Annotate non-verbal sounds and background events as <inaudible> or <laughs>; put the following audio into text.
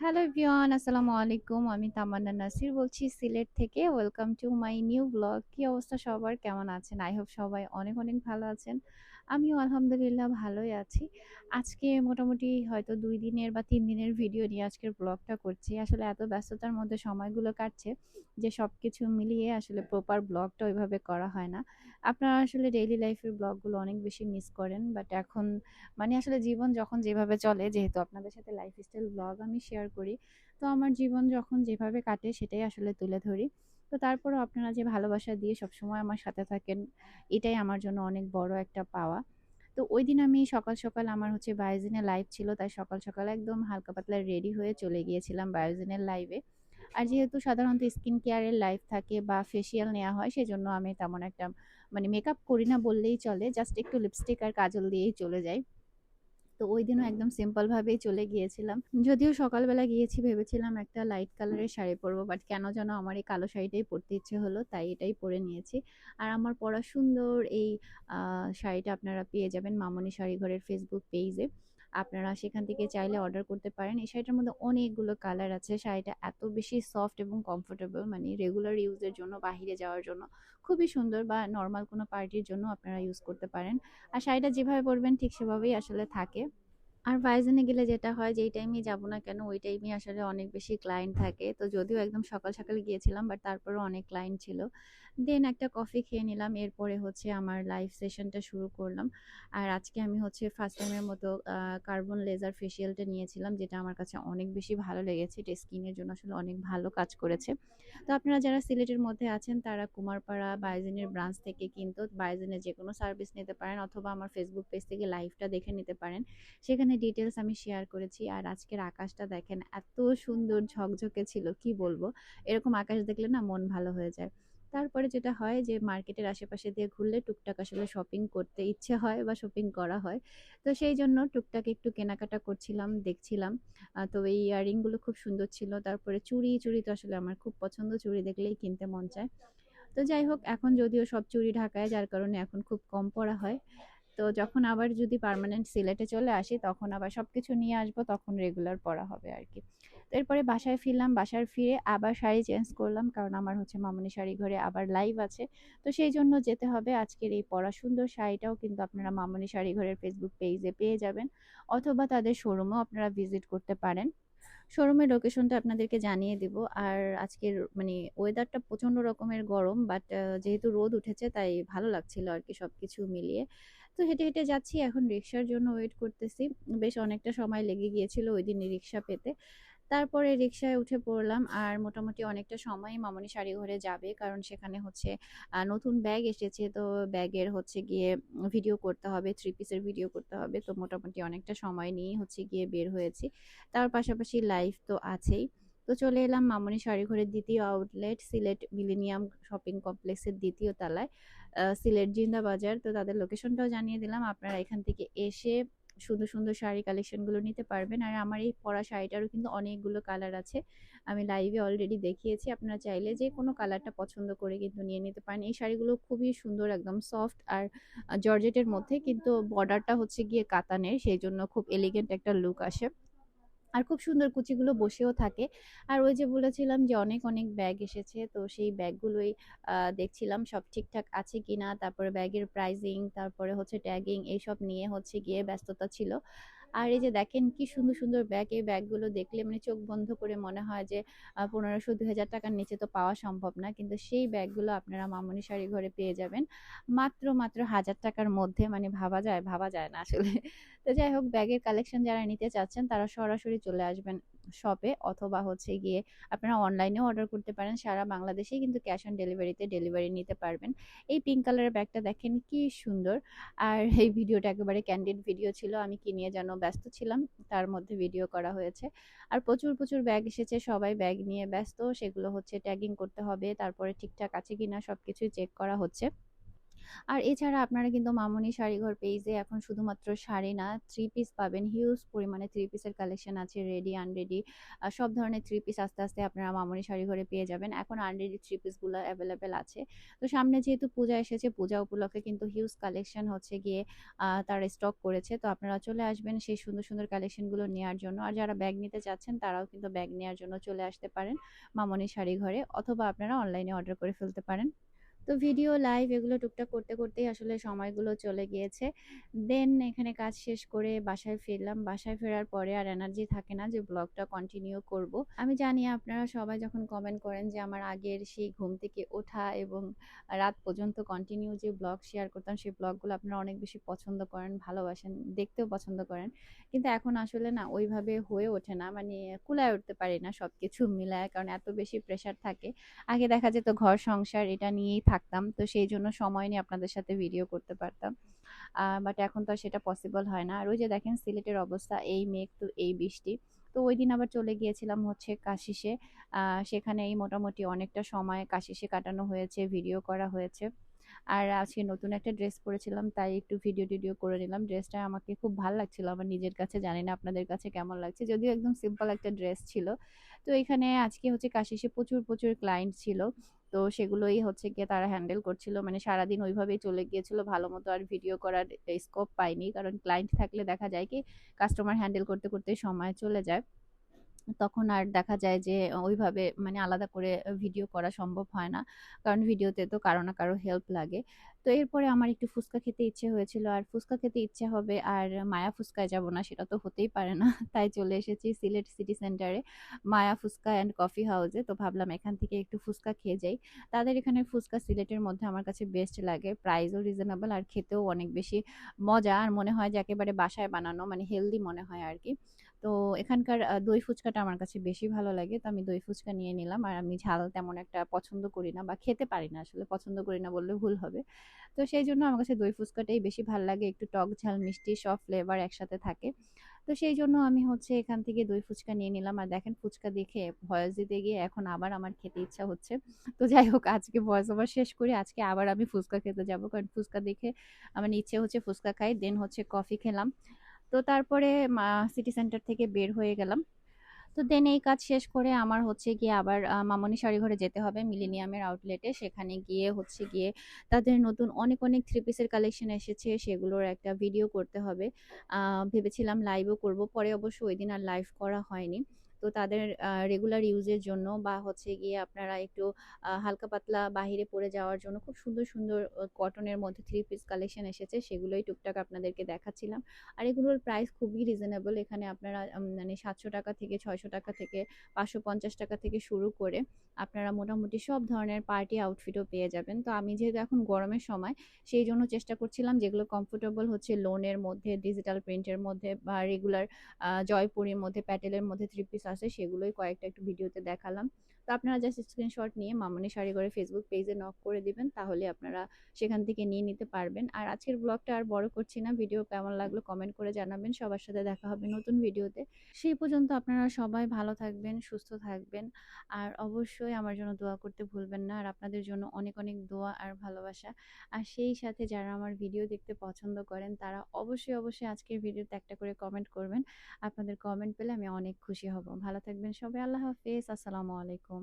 Hello V1 আসসালামু আলাইকুম। আমি তামান্না নাসির বলছি সিলেট থেকে। Welcome to my new blog কি অবস্থা সবার? কেমন আছেন? আই হোপ সবাই অনেক অনেক ভালো আছেন। আমিও আলহামদুলিল্লাহ ভালোই আছি। আজকে মোটামুটি হয়তো দুই দিনের বা তিন দিনের ভিডিও নিয়ে আজকের ব্লগটা করছি। আসলে এত ব্যস্ততার মধ্যে সময়গুলো কাটছে যে সব কিছু মিলিয়ে আসলে প্রপার ব্লগটা ওইভাবে করা হয় না। আপনারা আসলে ডেইলি লাইফের ব্লগগুলো অনেক বেশি মিস করেন বাট এখন মানে আসলে জীবন যখন যেভাবে চলে, যেহেতু আপনাদের সাথে লাইফস্টাইল ব্লগ আমি শেয়ার করি, তো আমার জীবন যখন যেভাবে কাটে সেটাই আসলে তুলে ধরি। তো তারপরেও আপনারা যে ভালোবাসা দিয়ে সবসময় আমার সাথে থাকেন, এটাই আমার জন্য অনেক বড় একটা পাওয়া। তো ওই দিন আমি সকাল সকাল আমার হচ্ছে বায়োজিনের লাইভ ছিল, তাই সকাল সকাল একদম হালকা পাতলা রেডি হয়ে চলে গিয়েছিলাম বায়োজিনের লাইভে আর যেহেতু সাধারণত স্কিন কেয়ারের লাইভ থাকে বা ফেসিয়াল নেওয়া হয়, সেজন্য আমি তেমন একটা মানে মেকআপ করি না বললেই চলে জাস্ট একটু লিপস্টিক আর কাজল দিয়েই চলে যাই। তো ওই দিনও একদম সিম্পল ভাবেই চলে গিয়েছিলাম। যদিও সকালবেলা গিয়েছি ভেবেছিলাম একটা লাইট কালারের শাড়ি পরবো বাট কেন যেন আমার এই কালো শাড়িটাই পরতে ইচ্ছে হলো তাই এটাই পরে নিয়েছি। আর আমার পড়া সুন্দর এই শাড়িটা আপনারা পেয়ে যাবেন মামনি শাড়ি ঘরের ফেসবুক পেজে আপনারা সেখান থেকে চাইলে অর্ডার করতে পারেন। এই শাড়িটার মধ্যে অনেকগুলো কালার আছে। শাড়িটা এত বেশি সফট এবং কমফোর্টেবল মানে রেগুলার ইউজের জন্য, বাহিরে যাওয়ার জন্য। খুবই সুন্দর বা নর্মাল কোনো পার্টির জন্য আপনারা ইউজ করতে পারেন। আর শাড়িটা যেভাবে পরবেন ঠিক সেভাবেই আসলে থাকে। আর ভাইজানে গেলে যেটা হয়, যেই টাইমে যাব না কেন, ওই টাইমে আসলে অনেক বেশি ক্লায়েন্ট থাকে। তো যদিও একদম সকাল সকাল গিয়েছিলাম বাট তারপরেও অনেক ক্লায়েন্ট ছিল। দেন একটা কফি খেয়ে নিলাম, এরপরে হচ্ছে আমার লাইভ সেশনটা শুরু করলাম। আর আজকে আমি হচ্ছে ফার্স্ট টাইমের মতো কার্বন লেজার ফেসিয়ালটা নিয়েছিলাম, যেটা আমার কাছে অনেক বেশি ভালো লেগেছে। এটা স্কিনের জন্য আসলে অনেক ভালো কাজ করেছে। তো আপনারা যারা সিলেটের মধ্যে আছেন, তারা কুমারপাড়া বাইজিনের ব্রাঞ্চ থেকে কিন্তু বাইজিনের যে কোনো সার্ভিস নিতে পারেন, অথবা আমার ফেসবুক পেজ থেকে লাইভটা দেখে নিতে পারেন। সেখানে ডিটেলস আমি শেয়ার করেছি। আর আজকের আকাশটা দেখেন, এত সুন্দর ঝকঝকে ছিল, কি বলব? এরকম আকাশ দেখলে না মন ভালো হয়ে যায়। তারপরে যেটা হয় যে, মার্কেটের আশেপাশে দিয়ে ঘুরলে টুকটাক আসলে শপিং করতে ইচ্ছে হয় বা শপিং করা হয়। তো সেই জন্য টুকটাক একটু কেনাকাটা করছিলাম, দেখছিলাম। তো এই ইয়াররিংগুলো খুব সুন্দর ছিল। তারপরে চুড়ি চুড়ি তো আসলে আমার খুব পছন্দ, চুড়ি দেখলেই কিনতে মন চায়। তো যাই হোক, এখন যদিও সব চুড়ি ঢাকায়, যার কারণে এখন খুব কম পড়া হয়। তো যখন আবার যদি পার্মানেন্ট সিলেটে চলে আসি, তখন আবার সব কিছু নিয়ে আসব, তখন রেগুলার পড়া হবে আর কি তো এরপরে বাসায় ফিরলাম বাসায় ফিরে আবার শাড়ি চেঞ্জ করলাম, কারণ আমার হচ্ছে মামনি শাড়ি ঘরে আবার লাইভ আছে। তো সেই জন্য যেতে হবে, আজকের এই পড়া সুন্দর শাড়িটাও কিন্তু আপনারা মামনি শাড়ি ঘরের ফেসবুক পেজে পেয়ে যাবেন, অথবা তাদের শোরুমও আপনারা ভিজিট করতে পারেন। শোরুমের লোকেশনটা আপনাদেরকে জানিয়ে দিব, আর আজকের মানে ওয়েদারটা প্রচণ্ড রকমের গরম বাট যেহেতু রোদ উঠেছে, তাই ভালো লাগছিল আর কি সব কিছু মিলিয়ে। তো হেঁটে হেঁটে যাচ্ছি। এখন রিক্সার জন্য ওয়েট করতেছি। বেশ অনেকটা সময় লেগে গিয়েছিল ওই দিন রিক্সা পেতে। তারপরে রিক্সায় উঠে পড়লাম আর মোটামুটি অনেকটা সময় মামনি শাড়ি ঘরে যাবে কারণ সেখানে হচ্ছে নতুন ব্যাগ এসেছে। তো ব্যাগের হচ্ছে গিয়ে ভিডিও করতে হবে, থ্রি পিসের ভিডিও করতে হবে। তো মোটামুটি অনেকটা সময় নিয়ে হচ্ছে গিয়ে বের হয়েছি। তার পাশাপাশি লাইফ তো আছেই। তো চলে এলাম মামনি শাড়ি ঘরের দ্বিতীয় আউটলেট, সিলেট মিলেনিয়াম শপিং কমপ্লেক্সের দ্বিতীয় তলায়। সিলেট জিন্দা বাজার তো তাদের লোকেশনটাও জানিয়ে দিলাম। আপনারা এখান থেকে এসে সুন্দর সুন্দর শাড়ি কালেকশনগুলো নিতে পারবেন। আর আমার এই পরা শাড়িটারও কিন্তু অনেকগুলো কালার আছে। আমি লাইভে অলরেডি দেখিয়েছি। আপনারা চাইলে যে কোনো কালারটা পছন্দ করে কিন্তু নিয়ে নিতে পারেন। এই শাড়িগুলো খুবই সুন্দর, একদম সফট আর জর্জেটের মধ্যে। কিন্তু বর্ডারটা হচ্ছে গিয়ে কাতানের। সেই জন্য খুব এলিগেন্ট একটা লুক আসে। আর খুব সুন্দর কুচিগুলো বসেও থাকে। আর ওই যে বলেছিলাম যে অনেক অনেক ব্যাগ এসেছে, তো সেই ব্যাগগুলোই দেখছিলাম সব ঠিকঠাক আছে কিনা, তারপরে ব্যাগের প্রাইজিং তারপরে হচ্ছে ট্যাগিং এইসব নিয়ে হচ্ছে গিয়ে ব্যস্ততা ছিল। আর এই যে দেখেন কি সুন্দর সুন্দর ব্যাগ এই ব্যাগগুলো দেখলে মানে চোখ বন্ধ করে মনে হয় যে পনেরোশো দু হাজার টাকার নিচে তো পাওয়া সম্ভব না। কিন্তু সেই ব্যাগগুলো আপনারা মামনি শাড়ি ঘরে পেয়ে যাবেন। মাত্র মাত্র হাজার টাকার মধ্যে মানে ভাবা যায় ভাবা যায় না আসলে। তো যাই হোক ব্যাগের কালেকশন যারা নিতে চাচ্ছেন তারা সরাসরি চলে আসবেন। শপে অথবা হচ্ছে গিয়ে আপনারা অনলাইনেও অর্ডার করতে পারেন। সারা বাংলাদেশেই কিন্তু ক্যাশ অন ডেলিভারিতে ডেলিভারি নিতে পারবেন। এই পিঙ্ক কালারের ব্যাগটা দেখেন কি সুন্দর। আর <laughs> এই ভিডিওটা একেবারে ক্যান্ডিড ভিডিও ছিল। আমি কি নিয়ে যেন ব্যস্ত ছিলাম, তার মধ্যে ভিডিও করা হয়েছে। আর প্রচুর প্রচুর ব্যাগ এসেছে। সবাই ব্যাগ নিয়ে ব্যস্ত। সেগুলো হচ্ছে ট্যাগিং করতে হবে। তারপরে ঠিকঠাক আছে কিনা সব কিছুই চেক করা হচ্ছে। আর এছাড়া আপনারা কিন্তু মামনি শাড়িঘর পেজে এখন শুধুমাত্র শাড়ি না থ্রি পিস পাবেন। হিউজ পরিমাণে থ্রি পিসের কালেকশন আছে রেডি আনরেডি সব ধরনের থ্রি পিস আস্তে আস্তে আপনারা মামনি শাড়িঘরে পেয়ে যাবেন। এখন আনরেডি থ্রি পিসগুলো অ্যাভেলেবেল আছে। তো সামনে যেহেতু পূজা এসেছে, পূজা উপলক্ষে কিন্তু হিউজ কালেকশন হচ্ছে গিয়ে তারা স্টক করেছে। তো আপনারা চলে আসবেন সেই সুন্দর সুন্দর কালেকশনগুলো নেওয়ার জন্য। আর যারা ব্যাগ নিতে চাচ্ছেন, তারাও কিন্তু ব্যাগ নেওয়ার জন্য চলে আসতে পারেন মামনি শাড়ি ঘরে অথবা আপনারা অনলাইনে অর্ডার করে ফেলতে পারেন। তো ভিডিও লাইভ এগুলো টুকটাক করতে, করতেই আসলে সময়গুলো চলে গিয়েছে। দেন এখানে কাজ শেষ করে বাসায় ফিরলাম। বাসায় ফেরার পরে আর এনার্জি থাকে না যে ব্লগটা কন্টিনিউ করব। আমি জানি আপনারা সবাই যখন কমেন্ট করেন যে আমার আগের সেই ঘুম থেকে ওঠা এবং রাত পর্যন্ত কন্টিনিউ যে ব্লগ শেয়ার করতাম, সেই ব্লগগুলো আপনারা অনেক বেশি পছন্দ করেন, ভালোবাসেন, দেখতেও পছন্দ করেন। কিন্তু এখন আসলে না, ওইভাবে হয়ে ওঠে না। মানে কুলায় উঠতে পারি না সব কিছু মিলায়, কারণ এত বেশি প্রেশার থাকে। আগে দেখা যেত ঘর সংসার, এটা নিয়েই থাকতাম। তো সেই জন্য সময় নিয়ে আপনাদের সাথে ভিডিও করতে পারতাম। বাট এখন তো সেটা পসিবল হয় না। আর ওই যে দেখেন, সিলেটের অবস্থা, এই মেঘ তো এই বৃষ্টি। তো ওই দিন আবার চলে গিয়েছিলাম হচ্ছে কাশিসে। সেখানে এই মোটামুটি অনেকটা সময় কাশিসে কাটানো হয়েছে ভিডিও করা হয়েছে। আর আজকে নতুন একটা ড্রেস পরেছিলাম, তাই একটু ভিডিও টিডিও করে নিলাম। ড্রেসটা আমাকে খুব ভালো লাগছিল, আমার নিজের কাছে, জানি না আপনাদের কাছে কেমন লাগছে। যদিও একদম সিম্পল একটা ড্রেস ছিল। তো এখানে আজকে হচ্ছে কাশিসে প্রচুর প্রচুর ক্লায়েন্ট ছিল। তো সেগুলোই হচ্ছে গিয়ে তারা হ্যান্ডেল করছিল। মানে সারাদিন ওইভাবেই চলে গিয়েছিল। ভালো মতো আর ভিডিও করার স্কোপ পাইনি কারণ ক্লায়েন্ট থাকলে দেখা যায় কি, কাস্টমার হ্যান্ডেল করতে করতে সময় চলে যায়। তখন আর দেখা যায় যে, ওইভাবে মানে আলাদা করে ভিডিও করা সম্ভব হয় না। কারণ ভিডিওতে তো কারও না কারও হেল্প লাগে। তো এরপরে আমার একটু ফুচকা খেতে ইচ্ছে হয়েছিল। আর ফুচকা খেতে ইচ্ছে হবে আর মায়া ফুচকায় যাব না, সেটা তো হতেই পারে না। <laughs> তাই চলে এসেছি সিলেট সিটি সেন্টারে মায়া ফুচকা অ্যান্ড কফি হাউসে। তো ভাবলাম এখান থেকে একটু ফুচকা খেয়ে যাই। তাদের এখানে ফুচকা সিলেটের মধ্যে আমার কাছে বেস্ট লাগে। প্রাইসও রিজনেবল আর খেতেও অনেক বেশি মজা। আর মনে হয় যে একেবারে বাসায় বানানো মানে হেলদি মনে হয় আর কি। তো এখানকার দই ফুচকাটা আমার কাছে বেশি ভালো লাগে। তো আমি দই ফুচকা নিয়ে নিলাম। আর আমি ঝাল তেমন একটা পছন্দ করি না বা খেতে পারি না, আসলে পছন্দ করি না বললে ভুল হবে। তো সেই জন্য আমার কাছে দই ফুচকাটাই বেশি ভালো লাগে। একটু টক ঝাল, মিষ্টি সব ফ্লেভার একসাথে থাকে। তো সেই জন্য আমি হচ্ছে এখান থেকে দই ফুচকা নিয়ে নিলাম। আর দেখেন ফুচকা দেখে ভয়েস দিতে গিয়ে এখন আবার আমার খেতে ইচ্ছা হচ্ছে। তো যাই হোক, আজকে ভয়েস ওভার শেষ করে আজকে আবার আমি ফুচকা খেতে যাব। কারণ ফুচকা দেখে আমার ইচ্ছে হচ্ছে ফুচকা খাই। দেন হচ্ছে কফি খেলাম। তো তারপরে সিটি সেন্টার থেকে বের হয়ে গেলাম। তো দেন এই কাজ শেষ করে আমার হচ্ছে গিয়ে আবার মামনি শাড়িঘরে যেতে হবে মিলেনিয়ামের আউটলেটে সেখানে গিয়ে হচ্ছে গিয়ে তাদের নতুন অনেক অনেক থ্রি পিসের কালেকশন এসেছে, সেগুলোর একটা ভিডিও করতে হবে। ভেবেছিলাম লাইভও করব, পরে অবশ্য ওই দিন আর লাইভ করা হয়নি। তো তাদের রেগুলার ইউজের জন্য বা হচ্ছে গিয়ে আপনারা একটু হালকা পাতলা বাহিরে পরে যাওয়ার জন্য খুব সুন্দর সুন্দর কটনের মধ্যে থ্রি পিস কালেকশন এসেছে, সেগুলোই টুকটাক আপনাদেরকে দেখাচ্ছিলাম। আর এগুলোর প্রাইস খুবই রিজনেবল এখানে আপনারা মানে সাতশো টাকা থেকে ছয়শো টাকা থেকে পাঁচশো পঞ্চাশ টাকা থেকে শুরু করে আপনারা মোটামুটি সব ধরনের পার্টি আউটফিটও পেয়ে যাবেন। তো আমি যেহেতু এখন গরমের সময়, সেই জন্য চেষ্টা করছিলাম যেগুলো কমফোর্টেবল হচ্ছে লোনের মধ্যে ডিজিটাল প্রিন্টের মধ্যে বা রেগুলার জয়পুরের মধ্যে, প্যাটেলের মধ্যে থ্রি পিস আছে সেগুলোই কয়েকটা একটু ভিডিওতে দেখালাম। তো আপনারা জাস্ট স্ক্রিনশট নিয়ে মামনি শাড়ি করে ফেসবুক পেজে নক করে দিবেন, তাহলে আপনারা সেখান থেকে নিয়ে নিতে পারবেন। আর আজকের ব্লগটা আর বড় করছি না ভিডিও কেমন লাগল কমেন্ট করে জানাবেন। সবার সাথে দেখা হবে নতুন ভিডিওতে সেই পর্যন্ত আপনারা সবাই ভালো থাকবেন, সুস্থ থাকবেন। আর অবশ্যই আমার জন্য দোয়া করতে ভুলবেন না। আর আপনাদের জন্য অনেক অনেক দোয়া আর ভালোবাসা। আর সেই সাথে যারা আমার ভিডিও দেখতে পছন্দ করেন, তারা অবশ্যই অবশ্যই আজকের ভিডিওতে একটা করে কমেন্ট করবেন। আপনাদের কমেন্ট পেলে আমি অনেক খুশি হব। ভালো থাকবেন সবাই। আল্লাহ হাফেজ। আসসালামু আলাইকুম।